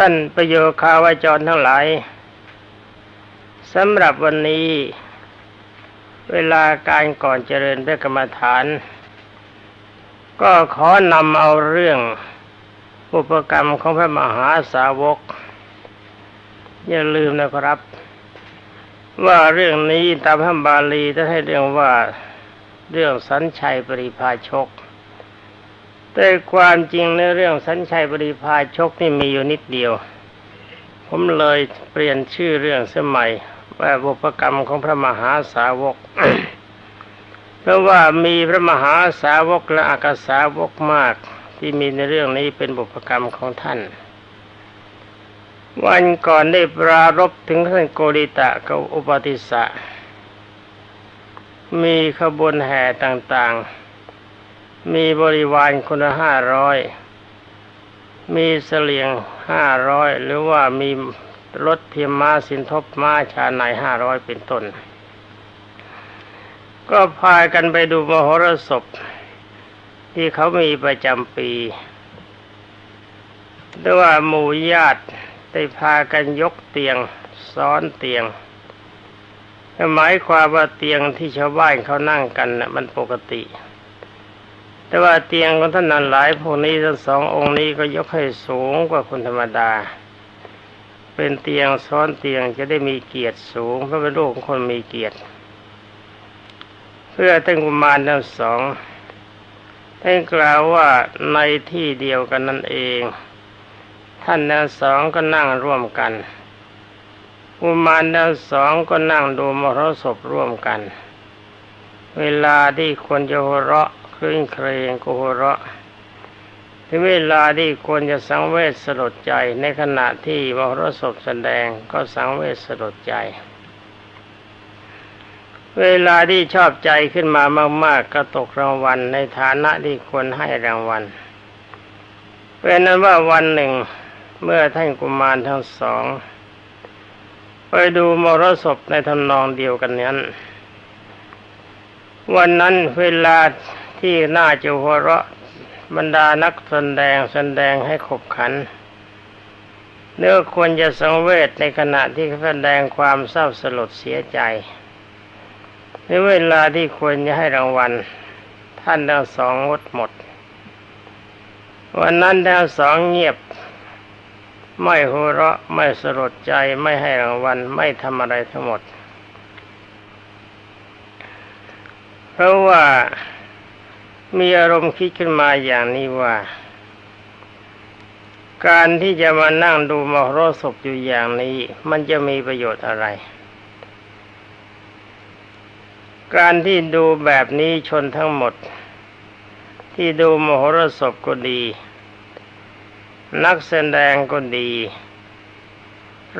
ท่านประโยคาวาจรทั้งหลายสำหรับวันนี้ เวลาการก่อนเจริญพระกรรมฐาน ก็ขอนำเอาเรื่องอุปกรรมของพระมหาสาวก อย่าลืมนะครับ ว่าเรื่องนี้ตามพระบาลีท่านให้เรื่องว่าเรื่องสัญชัยปริพาชก แต่ความจริงในเรื่องสัญชัยปริพาชกนี่มีอยู่นิดเดียว ผมเลยเปลี่ยนชื่อเรื่องสมัยว่าบุพกรรมของพระมหาสาวก เพราะว่ามีพระมหาสาวกและอากาสาวกมาก ที่มีในเรื่องนี้เป็นบุพกรรมของท่าน วันก่อนได้ปรารบถึงท่านโกริตะกับอุปติสะมีขบวนแห่ต่างๆ มีบริวารคนละห้าร้อยมีเสลียงห้าร้อยหรือว่ามีรถเพียมม้าสินทบม้าชาในห้าร้อยเป็นต้น ก็พากันไปดูมหรสพที่เขามีประจำปีแต่ว่าหมู่ญาติได้พากันยกเตียงซ้อนเตียงหมายความว่าเตียงที่ชาวบ้านเขานั่งกันนะ่ะมันปกติ แต่ว่าเตียงของท่านนันหลายพวกนี้ทั้งสององค์นี้ก็ยกให้สูงกว่าคนธรรมดา เป็นเตียงซ้อนเตียงจะได้มีเกียรติสูงเพราะเป็นลูกของคนมีเกียรติ เพื่อท่านกุมารทั้งสองท่านกล่าวว่าในที่เดียวกันนั่นเอง ท่านทั้งสองก็นั่งร่วมกันอุมารทั้งสองก็นั่งดูมรสพร่วมกัน เวลาที่ควรจะหัวเราะ คลื่นเครงก็หัวเราะถึงเวลาที่ควรจะสังเวชสลดใจในขณะที่มรสพแสดงก็สังเวชสลดใจ เวลาที่ชอบใจขึ้นมามาก ๆ ก็ตกรางวัลในฐานะที่ควรให้รางวัลเป็นนั้นว่าวันหนึ่งเมื่อท่านกุมารทั้งสอง ไปดูมรสพในทำนองเดียวกันนั้น วันนั้นเวลา ที่น่าจะหัวเราะบรรดานักแสดงแสดงให้ขบขัน เนื้อควรจะสังเวชในขณะที่แสดงความเศร้าสลดเสียใจ ในเวลาที่ควรจะให้รางวัล ท่านทั้งสองงดหมด วันนั้นทั้งสองเงียบ ไม่หัวเราะไม่สลดใจไม่ให้รางวัลไม่ทำอะไรทั้งหมด เพราะว่า มีอารมณ์คิดขึ้นมาอย่างนี้ว่า การที่จะมานั่งดูมโหรสพอยู่อย่างนี้ มันจะมีประโยชน์อะไร การที่ดูแบบนี้ชนทั้งหมด ที่ดูมโหรสพก็ดี นักแสดงก็ดี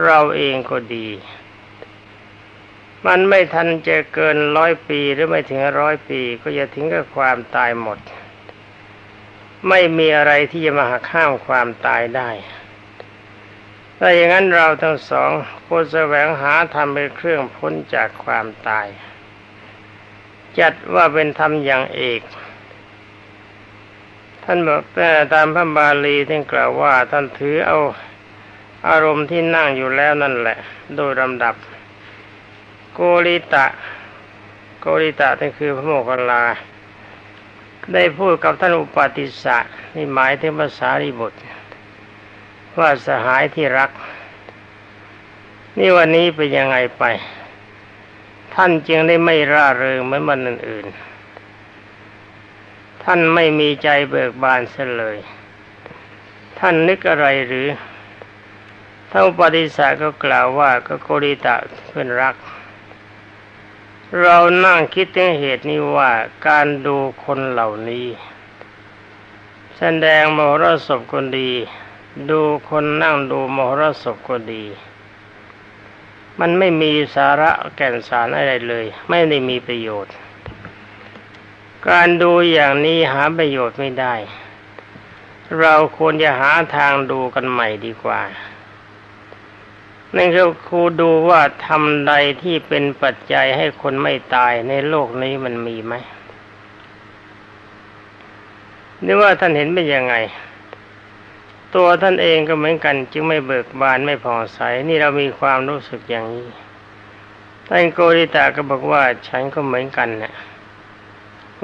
เราเองก็ดี มันไม่ทันจะเกินร้อยปีหรือไม่ถึงร้อยปี ก็จะถึงกับความตายหมด ไม่มีอะไรที่จะมาหักห้ามความตายได้ถ้าอย่างนั้นเราทั้งสองควรแสวงหาทำเป็นเครื่องพ้นจากความตาย จัดว่าเป็นธรรมอย่างเอกท่านบอกแต่ตามพระบาลีท่านกล่าวว่าท่านถือเอาอารมณ์ที่นั่งอยู่แล้วนั่นแหละ โดยลำดับ โกริตะ โกริตะนั่นคือพระโมคคัลลา ได้พูดกับท่านอุปาติสะนี่หมายถึงภาษาริบุตร ว่าสหายที่รัก นี่วันนี้เป็นยังไงไป ท่านจึงได้ไม่ร่าเริงเหมือนวันอื่นๆ ท่านไม่มีใจเบิกบานเสียเลย ท่านนึกอะไรหรือท่านปฏิสาก็กล่าวว่าก็โกริตะเพื่อนรัก เรานั่งคิดถึงเหตุนี้ว่าการดูคนเหล่านี้ แสดงมโหรสพคนดี ดูคนนั่งดูมโหรสพคนดี มันไม่มีสาระแก่นสารอะไรเลย ไม่ได้มีประโยชน์ การดูอย่างนี้หาประโยชน์ไม่ได้ เราควรจะหาทางดูกันใหม่ดีกว่า นั่นคือครูดูว่าทำใดที่เป็นปัจจัยให้คนไม่ตายในโลกนี้มันมีไหมนี่ว่าท่านเห็นเป็นยังไง ตัวท่านเองก็เหมือนกัน จึงไม่เบิกบานไม่ผ่องใส นี่เรามีความรู้สึกอย่างนี้ ท่านโกริตาก็บอกว่าฉันก็เหมือนกันนะ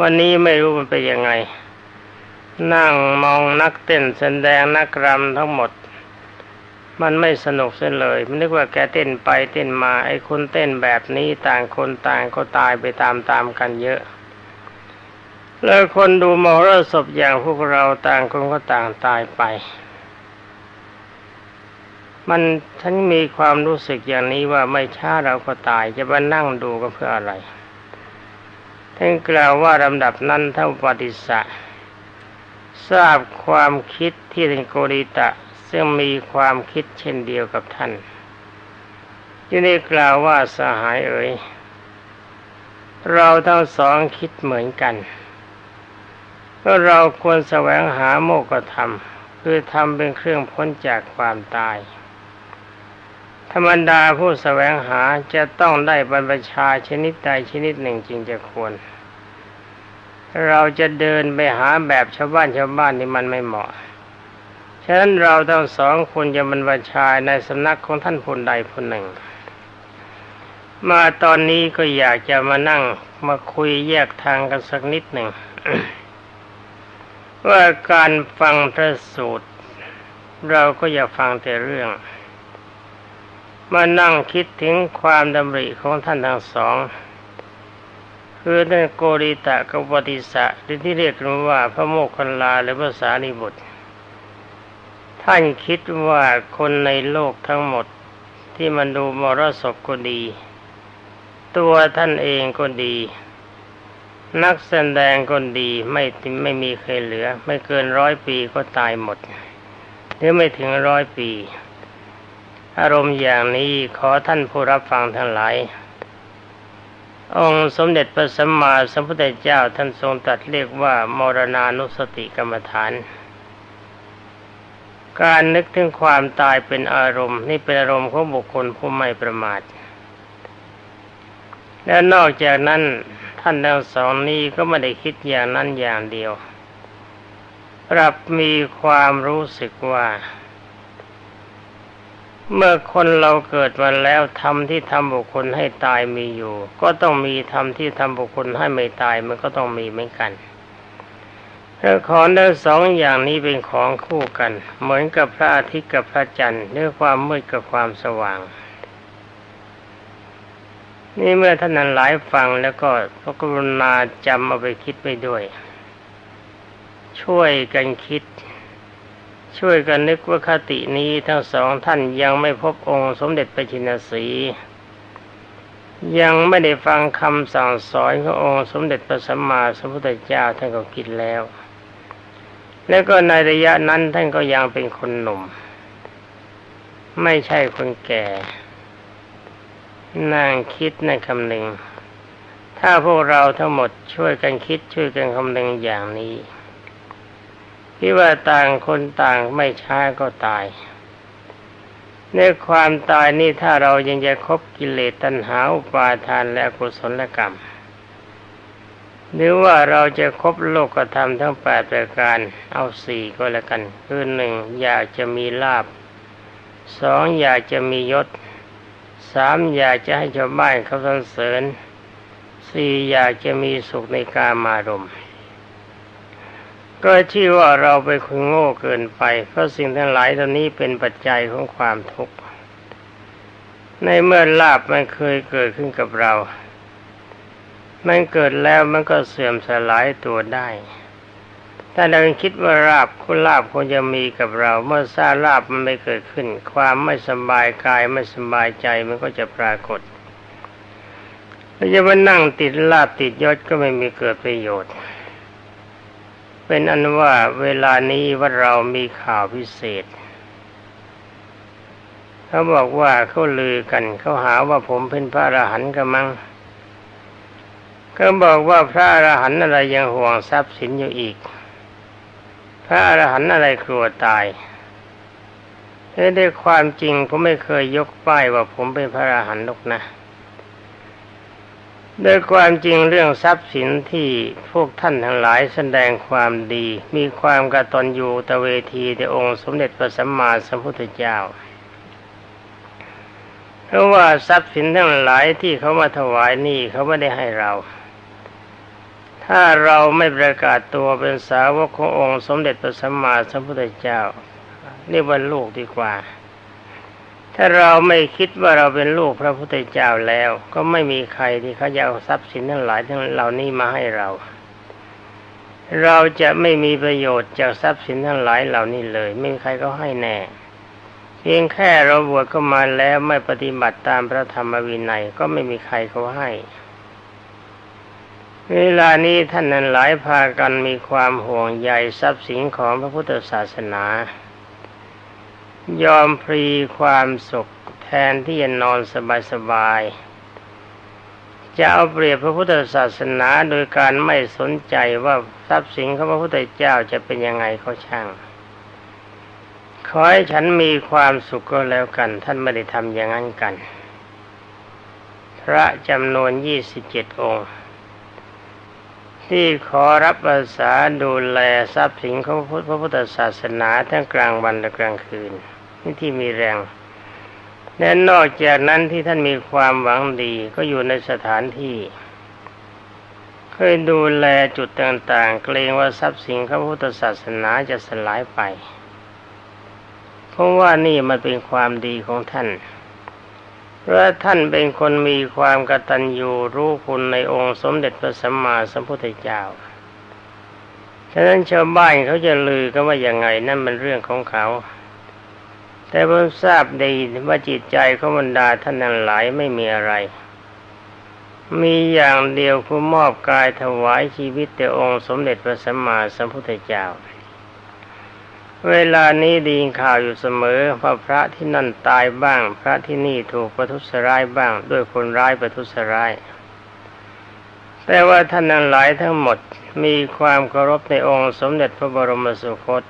วันนี้ไม่รู้มันเป็นยังไง นั่งมองนักเต้นแสดงนักรำทั้งหมด มันไม่สนุกเสียเลย มันนึกว่าแกเต้นไปเต้นมาไอ้คนเต้นแบบนี้ต่างคนต่างก็ตายไปตามๆกันเยอะ แล้วคนดูมรสพอย่างพวกเราต่างคนก็ต่างตายไป มันฉันมีความรู้สึกอย่างนี้ว่าไม่ช้าเราก็ตายจะมานั่งดูก็เพื่ออะไรท่านกล่าวว่าลำดับนั้นเท่าปฏิสะทราบความคิดที่ท่านโกริตะ ซึ่งมีความคิดเช่นเดียวกับท่านที่ได้กล่าวว่าสหายเอ๋ยเราทั้งสองคิดเหมือนกันก็เราควรแสวงหาโมกธรรม คือทำเป็นเครื่องพ้นจากความตาย ธรรมดาผู้แสวงหาจะต้องได้บรรพชาชนิดใดชนิดหนึ่งจริงจะควร เราจะเดินไปหาแบบชาวบ้านชาวบ้านนี่มันไม่เหมาะ ฉะนั้นเราทั้งสองคนจะบรรพชาในสำนักของท่านผู้ใดผู้หนึ่ง มาตอนนี้ก็อยากจะมานั่งมาคุยแยกทางกันสักนิดหนึ่ง ว่าการฟังพระสูตร เราก็อย่าฟังแต่เรื่อง มานั่งคิดถึงความดำริของท่านทั้งสองคือท่านโกริตะกับปฏิสะที่เรียกกันว่าพระโมคคัลลาหรือภาษาลิบุตร ท่านคิดว่าคนในโลกทั้งหมดที่มันดูมรสพก็ดี ตัวท่านเองก็ดี นักแสดงคนดีไม่ไม่มีเคยเหลือ ไม่เกินร้อยปีก็ตายหมด หรือไม่ถึงร้อยปี อารมณ์อย่างนี้ขอท่านผู้รับฟังทั้งหลายองค์สมเด็จพระสัมมาสัมพุทธเจ้าท่านทรงตรัสเรียกว่ามรณานุสติกรรมฐาน การนึกถึงความตายเป็นอารมณ์ นี่เป็นอารมณ์ของบุคคลผู้ไม่ประมาท และนอกจากนั้นท่านทั้งสองนี้ก็ไม่ได้คิดอย่างนั้นอย่างเดียวปรับมีความรู้สึกว่า เมื่อคนเราเกิดมาแล้วทำที่ทำบุคคลให้ตายมีอยู่ ก็ต้องมีทำที่ทำบุคคลให้ไม่ตายมันก็ต้องมีเหมือนกัน ของทั้งสองอย่างนี้เป็นของคู่กัน เหมือนกับพระอาทิตย์กับพระจันทร์เรื่องความมืดกับความสว่าง นี่เมื่อท่านนั้นหลายฟังแล้วก็พระกรุณาจำเอาไปคิดไปด้วย ช่วยกันคิด ช่วยกันนึกว่าคตินี้ทั้งสองท่านยังไม่พบองค์สมเด็จพระชินสียังไม่ได้ฟังคำสั่งสอนขององค์สมเด็จพระสัมมาสัมพุทธเจ้าท่านก็คิดแล้ว แล้วก็ในระยะนั้นท่านก็ยังเป็นคนหนุ่ม ไม่ใช่คนแก่นั่งคิดในคำหนึ่ง ถ้าพวกเราทั้งหมดช่วยกันคิดช่วยกันคำหนึ่งอย่างนี้ที่ว่าต่างคนต่างไม่ช้าก็ตายในความตายนี่ถ้าเรายังจะคบกิเลสตัณหาอุปาทานและกุศลกรรม หรือว่าเราจะครบโลกธรรมทั้งแปดประการเอาสี่ก็แล้วกัน คือหนึ่งอยากจะมีลาบสองอยากจะมียศสามอยากจะให้ชาวบ้านเขาสรรเสริญสี่อยากจะมีสุขในกามารมก็ที่ว่าเราไปคุยโง่เกินไปเพราะสิ่งทั้งหลายตอนนี้เป็นปัจจัยของความทุกข์ในเมื่อลาบมันเคยเกิดขึ้นกับเรา มันเกิดแล้วมันก็เสื่อมสลายตัวได้ ถ้าเราคิดว่าราบคุณลาบควรจะมีกับเรา เมื่อทราบลาบมันไม่เกิดขึ้น ความไม่สบายกายไม่สบายใจมันก็จะปรากฏเราจะมานั่งติดลาบติดยศก็ไม่มีเกิดประโยชน์ เป็นอันว่าเวลานี้ว่าเรามีข่าวพิเศษเขาบอกว่าเขาลือกันเขาหาว่าผมเป็นพระอรหันต์กันมั้ง เขาบอกว่าพระอรหันต์อะไรยังห่วงทรัพย์สินอยู่อีก พระอรหันต์อะไรกลัวตายเอ้ได้ความจริงผมไม่เคยยกป้ายว่าผมเป็นพระอรหันต์หรอกนะโดยความจริงเรื่องทรัพย์สินที่พวกท่านทั้งหลายแสดงความดี มีความกระตัญญูตะเวทีในองค์สมเด็จพระสัมมาสัมพุทธเจ้า เพราะว่าทรัพย์สินทั้งหลายที่เขามาถวายนี่เขาไม่ได้ให้เรา ถ้าเราไม่ประกาศตัวเป็นสาวกขององค์สมเด็จพระสัมมาสัมพุทธเจ้าเรียกว่าลูกดีกว่า ถ้าเราไม่คิดว่าเราเป็นลูกพระพุทธเจ้าแล้ว ก็ไม่มีใครที่เขาจะเอาทรัพย์สินทั้งหลายทั้งเหล่านี้มาให้เรา เราจะไม่มีประโยชน์จากทรัพย์สินทั้งหลายเหล่านี้เลย ไม่มีใครก็ให้แน่ เพียงแค่เราบวชเข้ามาแล้วไม่ปฏิบัติตามพระธรรมวินัยก็ไม่มีใครเขาให้ เวลานี้ท่านนั้นหลายพากันมีความห่วงใยทรัพย์สินของพระพุทธศาสนา ยอมพรีความสุขแทนที่จะนอนสบายๆจะเอาเปรียบพระพุทธศาสนาโดยการไม่สนใจว่าทรัพย์สินของพระพุทธเจ้าจะเป็นยังไงเขาช่างขอให้ฉันมีความสุขก็แล้วกัน ท่านไม่ได้ทำอย่างนั้นกัน พระจำนวนยี่สิบเจ็ดองค์ ที่ขอรับอาสาดูแลทรัพย์สินของพระพุทธศาสนาทั้งกลางวันและกลางคืน นี่ที่มีแรงและนอกจากนั้นที่ท่านมีความหวังดีก็อยู่ในสถานที่ เคยดูแลจุดต่างๆ เกรงว่าทรัพย์สินของพระพุทธศาสนาจะสลายไป เพราะว่านี่มันเป็นความดีของท่าน พราะท่านเป็นคนมีความกตัญญูรู้คุณในองค์สมเด็จพระสัมมาสัมพุทธเจ้า ฉะนั้นชาวบ้านเขาจะลือกันว่าอย่างไงนั่นมันเรื่องของเขา แต่ผมทราบดีว่าจิตใจของบรรดาท่านนั้นหลายไม่มีอะไร มีอย่างเดียวคือมอบกายถวายชีวิตแต่องค์สมเด็จพระสัมมาสัมพุทธเจ้า เวลานี้ดีข่าวอยู่เสมอว่าพระที่นั่นตายบ้าง พระที่นี่ถูกประทุษร้ายบ้าง ด้วยคนร้ายประทุษร้าย แต่ว่าท่านนั้นหลายทั้งหมดมีความเคารพในองค์สมเด็จพระบรมสุคต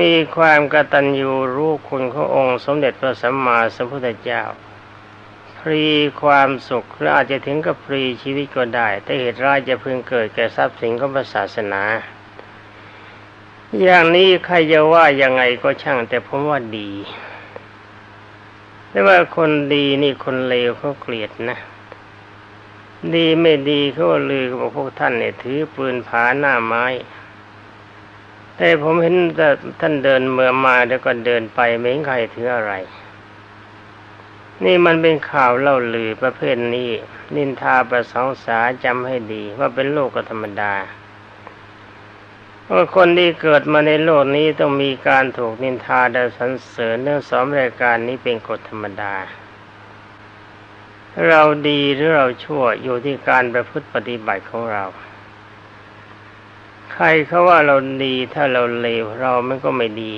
มีความกตัญญูรู้คุณขององค์สมเด็จพระสัมมาสัมพุทธเจ้าพรีความสุขหรืออาจจะถึงกับพรีชีวิตก็ได้ แต่เหตุร้ายจะพึงเกิดแก่ทรัพย์สินของศาสนา อย่างนี้ใครจะว่ายังไงก็ช่าง แต่ผมว่าดี แต่ว่าคนดีนี่คนเลวเขาเกลียดนะ ดีไม่ดีเขาลือบอกพวกท่านเนี่ยถือปืนผาหน้าไม้ แต่ผมเห็นแต่ท่านเดินเมื่อมาแล้วก็เดินไปไม่เห็นใครถืออะไร นี่มันเป็นข่าวเล่าลือประเภทนี้ นินทาประสองสาจำให้ดีว่าเป็นโลกธรรมดา ว่าคนที่เกิดมาในโลกนี้ต้องมีการถูกนินทาและสรรเสริญเรื่องสองรายการนี้เป็นกฎธรรมดา เราดีหรือเราชั่วอยู่ที่การประพฤติปฏิบัติของเรา ใครเขาว่าเราดีถ้าเราเลวเรามันก็ไม่ดี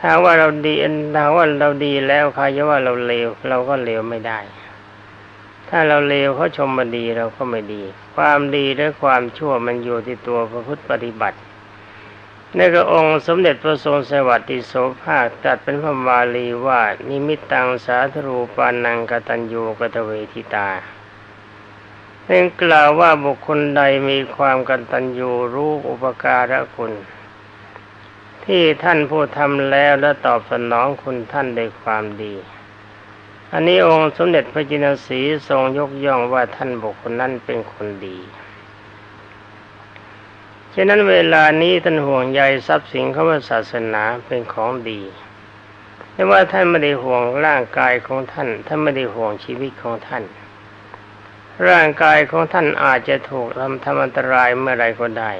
ถ้าว่าเราดีถ้าว่าเราดีแล้วใครจะว่าเราเลวเราก็เลวไม่ได้ ถ้าเราเลวเขาชมมาดีเราก็ไม่ดี ความดีและความชั่วมันอยู่ที่ตัวประพฤติปฏิบัติในกระองค์สมเด็จพระทรงสวัสดิโสภาคตัดเป็นพระบาลีว่า นิมิตตังสาธรูปานังกตัญญูกตเวทิตาเป็นกล่าวว่าบุคคลใดมีความกตัญญูรู้อุปการะคุณ ที่ท่านผู้ทำแล้วและตอบสนองคุณท่านด้วยความดี อันนี้องค์สมเด็จพระจินสีทรงยกย่องว่าท่านบุคคลนั้นเป็นคนดีฉะนั้นเวลานี้ท่านห่วงใยทรัพย์สินของศาสนาเป็นของดีแต่ว่าท่านไม่ได้ห่วงร่างกายของท่าน ท่านไม่ได้ห่วงชีวิตของท่าน ร่างกายของท่านอาจจะถูกทำทำอันตรายเมื่อไรก็ได้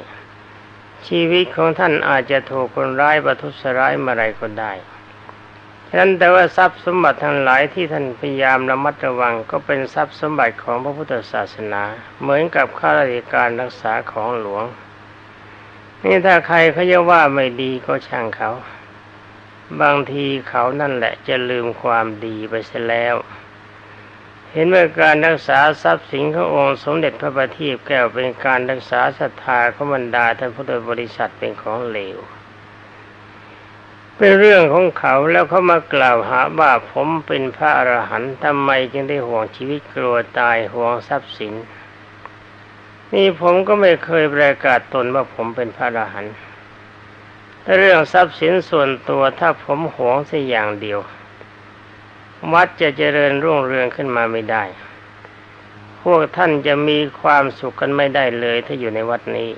ชีวิตของท่านอาจจะถูกคนร้ายประทุษร้ายเมื่อไรก็ได้ นั้นแต่ว่าทรัพย์สมบัติทั้งหลายที่ท่านพยายามระมัดระวัง ก็เป็นทรัพย์สมบัติของพระพุทธศาสนา เหมือนกับข้าราชการรักษาของหลวง นี่ถ้าใครเขาจะว่าไม่ดีก็ช่างเขา บางทีเขานั่นแหละจะลืมความดีไปเสียแล้ว เห็นว่าการรักษาทรัพย์สินขององค์สมเด็จพระบัณฑิตแก้วเป็นการรักษาศรัทธาของบรรดาท่านพุทธบริษัทเป็นของเลว เป็นเรื่องของเขาแล้วเขามากล่าวหาว่าผมเป็นพระอรหันต์ทำไมจึงได้ห่วงชีวิตกลัวตายห่วงทรัพย์สิน นี่ผมก็ไม่เคยประกาศตนว่าผมเป็นพระอรหันต์เรื่องทรัพย์สินส่วนตัวถ้าผมหวงสักอย่างเดียว วัดจะเจริญรุ่งเรืองขึ้นมาไม่ได้ พวกท่านจะมีความสุขกันไม่ได้เลยถ้าอยู่ในวัดนี้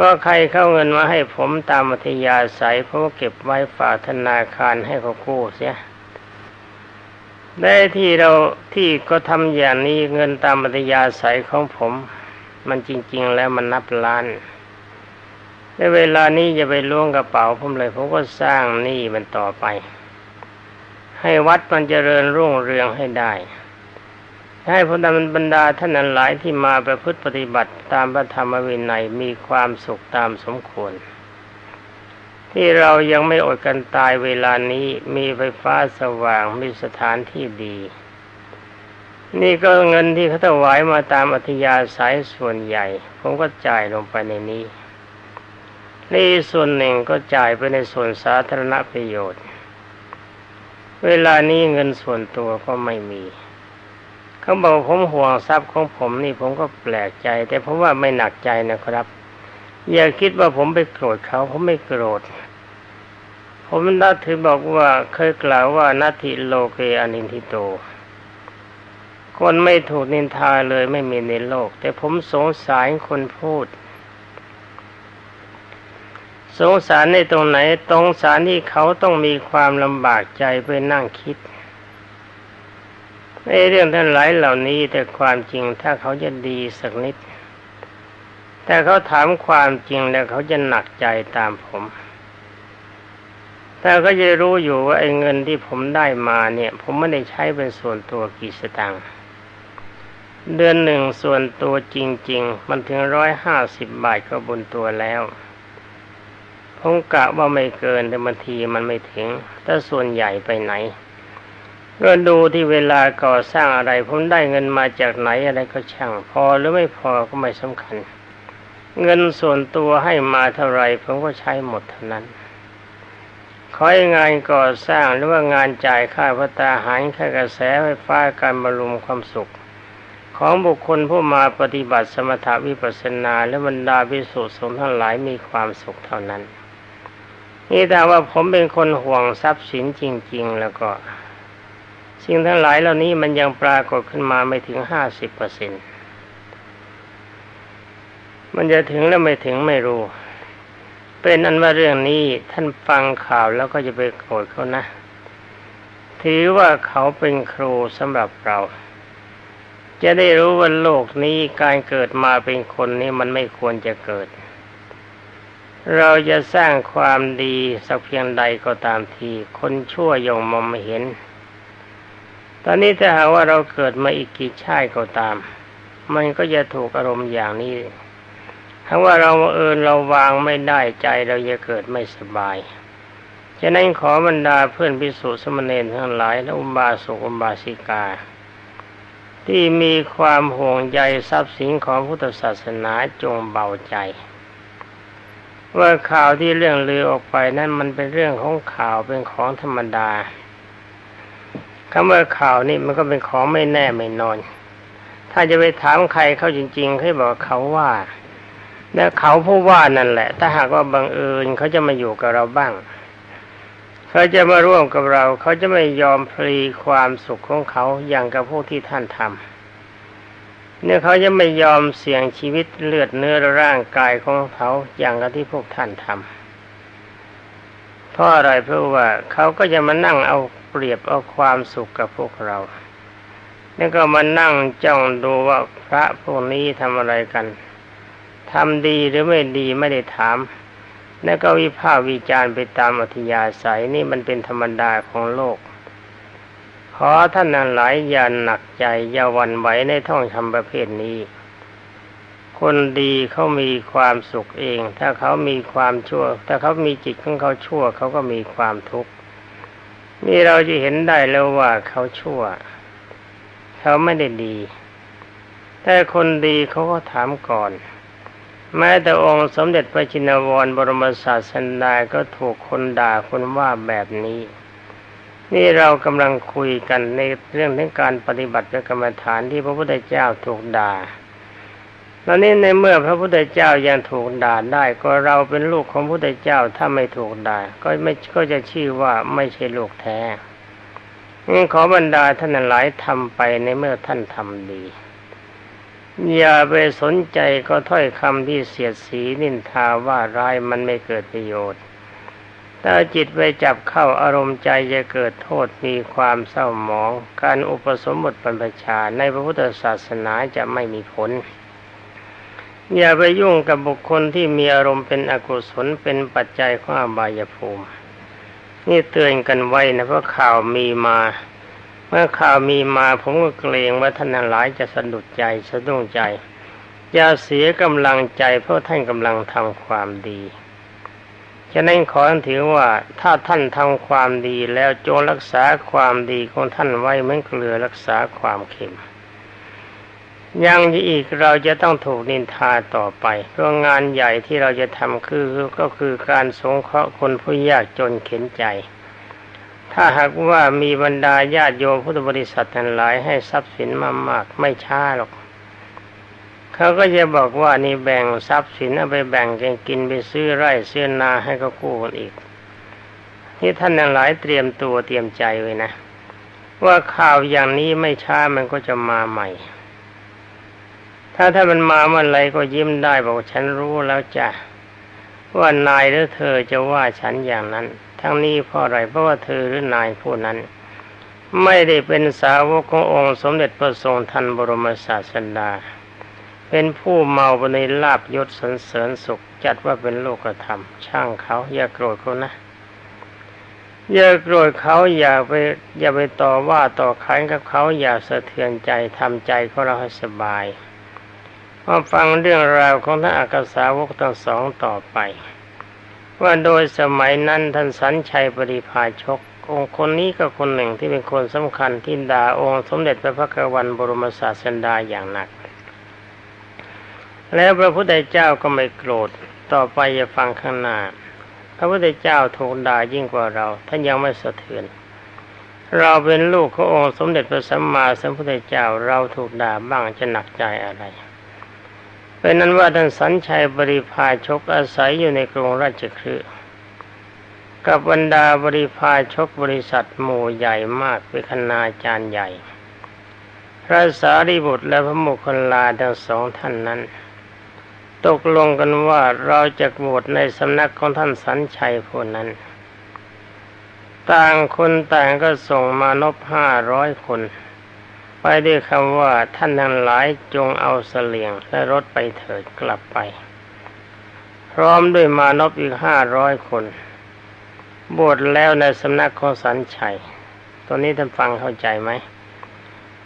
เพราะใครเข้าเงินมาให้ผมตามอัธยาศัยผมก็เก็บไว้ฝากธนาคารให้เขากู้เสียได้ที่เราที่ก็ทำอย่างนี้เงินตามอัธยาศัยของผม มันจริง ๆ แล้วมันนับล้านในเวลานี้จะไปล้วงกระเป๋าผมเลยผมก็สร้างหนี้มันต่อไป ให้วัดมันเจริญรุ่งเรืองให้ได้ ให้พลบรรดาท่านนั้นหลายที่มาประพฤติปฏิบัติตามพระธรรมวินัยมีความสุขตามสมควร ที่เรายังไม่อดกันตายเวลานี้มีไฟฟ้าสว่างมีสถานที่ดี นี่ก็เงินที่เขาถวายมาตามอัธยาศัยส่วนใหญ่ ผมก็จ่ายลงไปในนี้นี่ส่วนหนึ่งก็จ่ายไปในส่วนสาธารณประโยชน์ เวลานี้เงินส่วนตัวก็ไม่มี เขาบอกผมห่วงทรัพย์ของผมนี่ผมก็แปลกใจ แต่ผมว่าไม่หนักใจนะครับ อย่าคิดว่าผมไปโกรธเขาผมไม่โกรธ ผมนับถือบอกว่าเคยกล่าวว่านาทิโลเกอนินทิโต คนไม่ถูกนินทาเลยไม่มีในโลก แต่ผมสงสารคนพูดสงสารในตรงไหนตรงสารที่เขาต้องมีความลำบากใจไปนั่งคิด ในเรื่องท่านหลายเหล่านี้แต่ความจริงถ้าเขาจะดีสักนิด แต่เขาถามความจริงแล้วเขาจะหนักใจตามผมแต่ก็จะรู้อยู่ว่าไอ้เงินที่ผมได้มาเนี่ย ผมไม่ได้ใช้เป็นส่วนตัวกี่สตางค์เดือนหนึ่งส่วนตัวจริง ๆ มันถึงร้อยห้าสิบบาทก็บุญตัวแล้วผมกะว่าไม่เกินแต่บางทีมันไม่ถึงถ้าส่วนใหญ่ไปไหน ก็ดูที่เวลาก่อสร้างอะไร ผมได้เงินมาจากไหนอะไรก็ช่าง พอหรือไม่พอก็ไม่สำคัญ เงินส่วนตัวให้มาเท่าไรผมก็ใช้หมดเท่านั้นขอให้งานก่อสร้างหรือว่างานจ่ายค่าพัตาหารค่ากระแสไฟฟ้าการบำรุงความสุข ของบุคคลผู้มาปฏิบัติสมถาวิปัสสนาและบรรดาวิสุทธิสมทั้งหลายมีความสุขเท่านั้น นี่แต่ว่าผมเป็นคนห่วงทรัพย์สินจริง ๆ แล้วก็ สิ่งทั้งหลายเหล่านี้มันยังปรากฏขึ้นมาไม่ถึงห้าสิบเปอร์เซ็นมันจะถึงแล้วไม่ถึงไม่รู้ เป็นอันว่าเรื่องนี้ท่านฟังข่าวแล้วก็จะไปโกรธเขานะ ถือว่าเขาเป็นครูสำหรับเรา จะได้รู้ว่าโลกนี้การเกิดมาเป็นคนนี้มันไม่ควรจะเกิด เราจะสร้างความดีสักเพียงใดก็ตามที คนชั่วยงมองไม่เห็น ตอนนี้ถ้าหากว่าเราเกิดมาอีกกี่ชาติก็ตาม มันก็จะถูกอารมณ์อย่างนี้ถ้าว่าเราเอินเราวางไม่ได้ใจเราจะเกิดไม่สบายฉะนั้นขอบรรดาเพื่อนพิสุสมณเณรทั้งหลายและอุบาสกอุบาสิกา ที่มีความห่วงใยทรัพย์สินของพุทธศาสนาจงเบาใจ ว่าข่าวที่เรื่องลือออกไปนั้นมันเป็นเรื่องของข่าวเป็นของธรรมดา คำว่าข่าวนี่มันก็เป็นของไม่แน่ไม่นอน ถ้าจะไปถามใครเขาจริงๆเขาบอกเขาว่าและเขาผู้ว่านั่นแหละ ถ้าหากว่าบังเอิญเขาจะมาอยู่กับเราบ้างเขาจะมาร่วมกับเรา เขาจะไม่ยอมพลีความสุขของเขาอย่างกับพวกที่ท่านทำเนี่ยเขาจะไม่ยอมเสี่ยงชีวิตเลือดเนื้อร่างกายของเขาอย่างกับที่พวกท่านทำเพราะอะไรเพราะว่าเขาก็จะมานั่งเอา เปรียบเอาความสุขกับพวกเรา แล้วก็มานั่งจ้องดูว่าพระพวกนี้ทำอะไรกันทำดีหรือไม่ดีไม่ได้ถาม แล้วก็วิพากษ์วิจารณ์ไปตามอธิยาศัยนี่มันเป็นธรรมดาของโลก ขอท่านนั้นหลายอย่าหนักใจอย่าวันไหวในท่องทำประเภทนี้ คนดีเขามีความสุขเอง ถ้าเขามีความชั่ว ถ้าเขามีจิตของเขาชั่วเขาก็มีความทุกข์ นี่เราจะเห็นได้แล้วว่าเขาชั่ว เขาไม่ได้ดี แต่คนดีเขาก็ถามก่อน แม้แต่องค์สมเด็จพระจินวรบรมศาสดาก็ถูกคนด่าคนว่าแบบนี้ นี่เรากำลังคุยกันในเรื่องของการปฏิบัติกรรมฐานที่พระพุทธเจ้าถูกด่า แล้วนี่ในเมื่อพระพุทธเจ้ายังถูกด่าได้ ก็เราเป็นลูกของพระพุทธเจ้าถ้าไม่ถูกด่าก็ไม่ก็จะชื่อว่าไม่ใช่ลูกแท้งั้นขอบรรดาท่านหลายทำไปในเมื่อท่านทำดี อย่าไปสนใจก็ถ้อยคำที่เสียดสีนินทาว่าร้ายมันไม่เกิดประโยชน์ถ้าจิตไปจับเข้าอารมณ์ใจจะเกิดโทษมีความเศร้าหมอง การอุปสมบทบรรพชาในพระพุทธศาสนาจะไม่มีผล อย่าไปยุ่งกับบุคคลที่มีอารมณ์เป็นอกุศลเป็นปัจจัยของอบายภูมิ นี่เตือนกันไว้นะเพราะข่าวมีมา เมื่อข่าวมีมาผมก็เกรงว่าท่านหลายจะสะดุดใจสะดุ้งใจ อย่าเสียกำลังใจเพราะท่านกำลังทำความดีฉะนั้นขอถือว่าถ้าท่านทำความดีแล้วจงรักษาความดีของท่านไว้เหมือนเกลือรักษาความเค็ม ยังอีกเราจะต้องถูกนินทาต่อไป เพราะงานใหญ่ที่เราจะทำคือก็คือการสงเคราะห์คนผู้ยากจนเข็นใจ ถ้าหากว่ามีบรรดาญาติโยมพุทธบริษัททั้งหลายให้ทรัพย์สินมามากไม่ช้าหรอก เขาก็จะบอกว่านี่แบ่งทรัพย์สินเอาไปแบ่งกันกินไปซื้อไร่ซื้อนาให้เขากู้คนอีก นี่ท่านทั้งหลายเตรียมตัวเตรียมใจไว้นะ ว่าข่าวอย่างนี้ไม่ช้ามันก็จะมาใหม่ ถ้าถ้ามันมาเมื่อไรก็ยิ้มได้บอกฉันรู้แล้วจ้ะว่านายหรือเธอจะว่าฉันอย่างนั้น ทั้งนี้เพราะอะไรเพราะว่าเธอหรือนายผู้นั้น ไม่ได้เป็นสาวกขององค์สมเด็จพระทรงทันบรมศาสดา เป็นผู้เมาไปในลาบยศสรรเสริญสุขจัดว่าเป็นโลกธรรม ช่างเขาอย่าโกรธเขานะอย่าโกรธเขาอย่าไปอย่าไปต่อว่าต่อขันกับเขาอย่าสะเทือนใจทำใจของเราให้สบาย มาฟังเรื่องราวของท่านอักษาวกทั้งสองต่อไป ว่าโดยสมัยนั้นท่านสันชัยปริพาชก องค์คนนี้ก็คนหนึ่งที่เป็นคนสำคัญที่ด่าองค์สมเด็จพระพักวันบรมศาสดาอย่างหนัก แล้วพระพุทธเจ้าก็ไม่โกรธต่อไปอย่าฟังข้างหน้าพระพุทธเจ้าถูกด่ายิ่งกว่าเรา ท่านยังไม่สะเทือนเราเป็นลูกขององค์สมเด็จพระสัมมาสัมพุทธเจ้าเราถูกด่าบ้างจะหนักใจอะไร เป็นนั้นว่าท่านสัญชัยบริพาชกอาศัยอยู่ในกรุงราชคฤห์กับบรรดาบริพาชกบริษัทหมู่ใหญ่มากเป็นคณาจารย์ใหญ่ พระสารีบุตรและพระโมคคัลลาทั้งสองท่านนั้น ตกลงกันว่าเราจะบวชในสำนักของท่านสัญชัยผู้นั้น ต่างคนต่างก็ส่งมานพห้าร้อยคน ไปด้วยคำว่าท่านทั้งหลายจงเอาเสลียงและรถไปเถิดกลับไป พร้อมด้วยมานพอีกห้าร้อยคน บวชแล้วในสำนักของสันชัยตัวนี้ท่านฟังเข้าใจไหม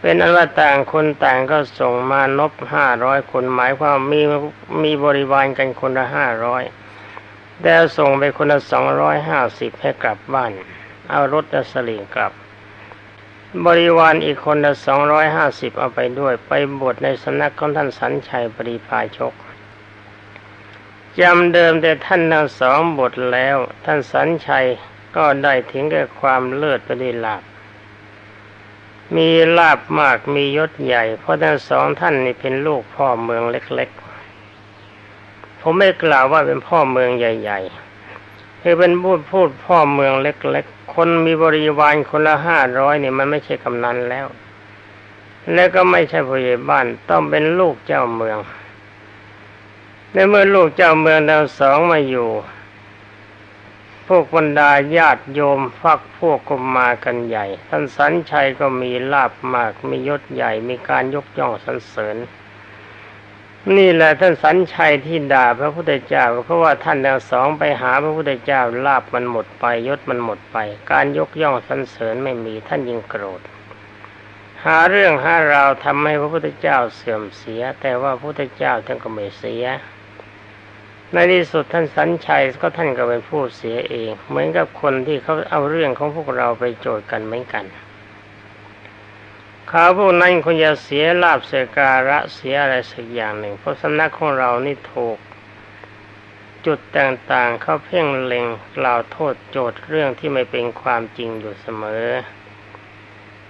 เป็นอันว่าต่างคนต่างก็ส่งมานพห้าร้อยคน หมายความมีมีบริวารกันคนละห้าร้อยแต่ส่งไปคนละสองร้อยห้าสิบให้กลับบ้าน เอารถและเสลิงกลับ บริวารอีกคนละสองร้อยห้าสิบเอาไปด้วย ไปบวชในสำนักของท่านสันชัยปริพาชกจำเดิมแต่ท่านทั้งสองบทแล้ว ท่านสันชัยก็ได้ถึงแก่ความเลิศไปด้วยลาบมีลาบมากมียศใหญ่ เพราะทั้งสองท่านนี่เป็นลูกพ่อเมืองเล็กๆ ผมไม่กล่าวว่าเป็นพ่อเมืองใหญ่ๆ คือเป็นพูดพูดพ่อเมืองเล็กๆ คนมีบริวารคนละห้าร้อยนี่มันไม่ใช่กำนันแล้ว และก็ไม่ใช่ผู้ใหญ่บ้านต้องเป็นลูกเจ้าเมืองในเมื่อลูกเจ้าเมืองทั้งสองมาอยู่ พวกบรรดาญาติโยมฟักพวกก็มากันใหญ่ ท่านสันชัยก็มีลาบมากมียศใหญ่มีการยกย่องสรรเสริญ นี่แหละท่านสันชัยที่ด่าพระพุทธเจ้าเพราะว่าท่านทั้งสองไปหาพระพุทธเจ้าลาบมันหมดไปยศมันหมดไป การยกย่องสรรเสริญไม่มีท่านยิ่งโกรธ หาเรื่องหาราวทำให้พระพุทธเจ้าเสื่อมเสีย แต่ว่าพระพุทธเจ้าท่านก็ไม่เสีย ในที่สุดท่านสัญชัยก็ท่านก็เป็นผู้เสียเอง เหมือนกับคนที่เขาเอาเรื่องของพวกเราไปโจทย์กันเหมือนกัน เขาพวกนั้นคงจะเสียลาบเสียการะเสียอะไรสักอย่างหนึ่ง เพราะสำนักของเรานี่ถูก จุดต่างๆเขาเพ่งเล็งกล่าวโทษโจทย์เรื่องที่ไม่เป็นความจริงอยู่เสมอ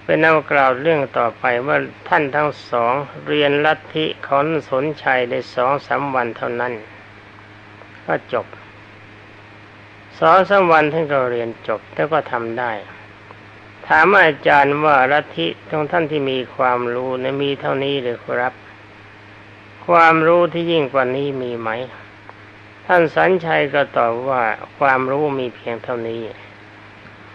เป็นเอากล่าวเรื่องต่อไปว่าท่านทั้งสองเรียนลัทธิของสนชัยได้สองสามวันเท่านั้น ก็จบสองสามวันท่านก็เรียนจบแล้วก็ทำได้ ถามอาจารย์ว่าลัทธิของท่านที่มีความรู้นะมีเท่านี้หรือครับ ความรู้ที่ยิ่งกว่านี้มีไหม ท่านสัญชัยก็ตอบว่าความรู้มีเพียงเท่านี้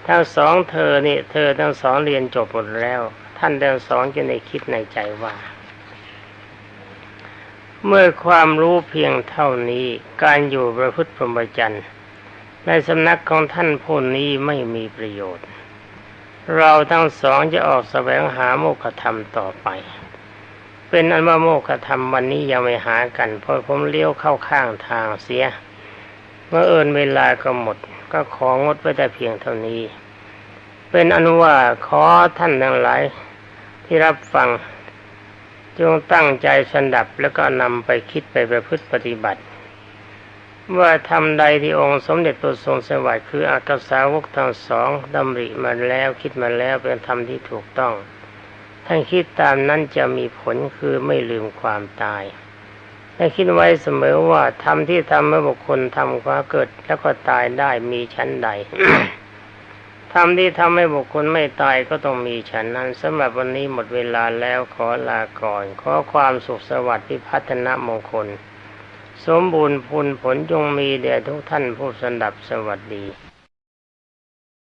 ทั้งสองเธอนี่เธอทั้งสองเรียนจบหมดแล้ว ท่านทั้งสองจะได้คิดในใจว่า เมื่อความรู้เพียงเท่านี้การอยู่ประพฤติพรหมจรรย์ในสำนักของท่านผู้นี้ไม่มีประโยชน์ เราทั้งสองจะออกแสวงหาโมกขธรรมต่อไป เป็นอันว่าโมกขธรรมวันนี้ยังไม่หากันเพราะผมเลี้ยวเข้าข้างทางเสีย เมื่อเอินเวลาก็หมด ก็ของดไว้แต่เพียงเท่านี้ เป็นอนุว่าขอท่านทั้งหลายที่รับฟังจงตั้งใจสดับแล้วก็นำไปคิดไปประพฤติปฏิบัติ ว่าทำใดที่องค์สมเด็จตัวทรงสวัสดิ์คืออากาสาวกทั้งสองดำริมาแล้วคิดมาแล้วเป็นธรรมที่ถูกต้องท่านคิดตามนั้นจะมีผลคือไม่ลืมความตายให้คิดไว้เสมอว่าทำที่ทำให้บุคคลทำความเกิด แล้วก็ตายได้มีชั้นใดทำที่ทำให้บุคคลไม่ตายก็ต้องมีฉันนั้นสำหรับวันนี้หมดเวลาแล้วขอลาก่อน ขอความสุขสวัสดิ์พิพัฒนมงคล สมบูรณ์พูนผลจงมีแด่ทุกท่านผู้สนับสวัสดี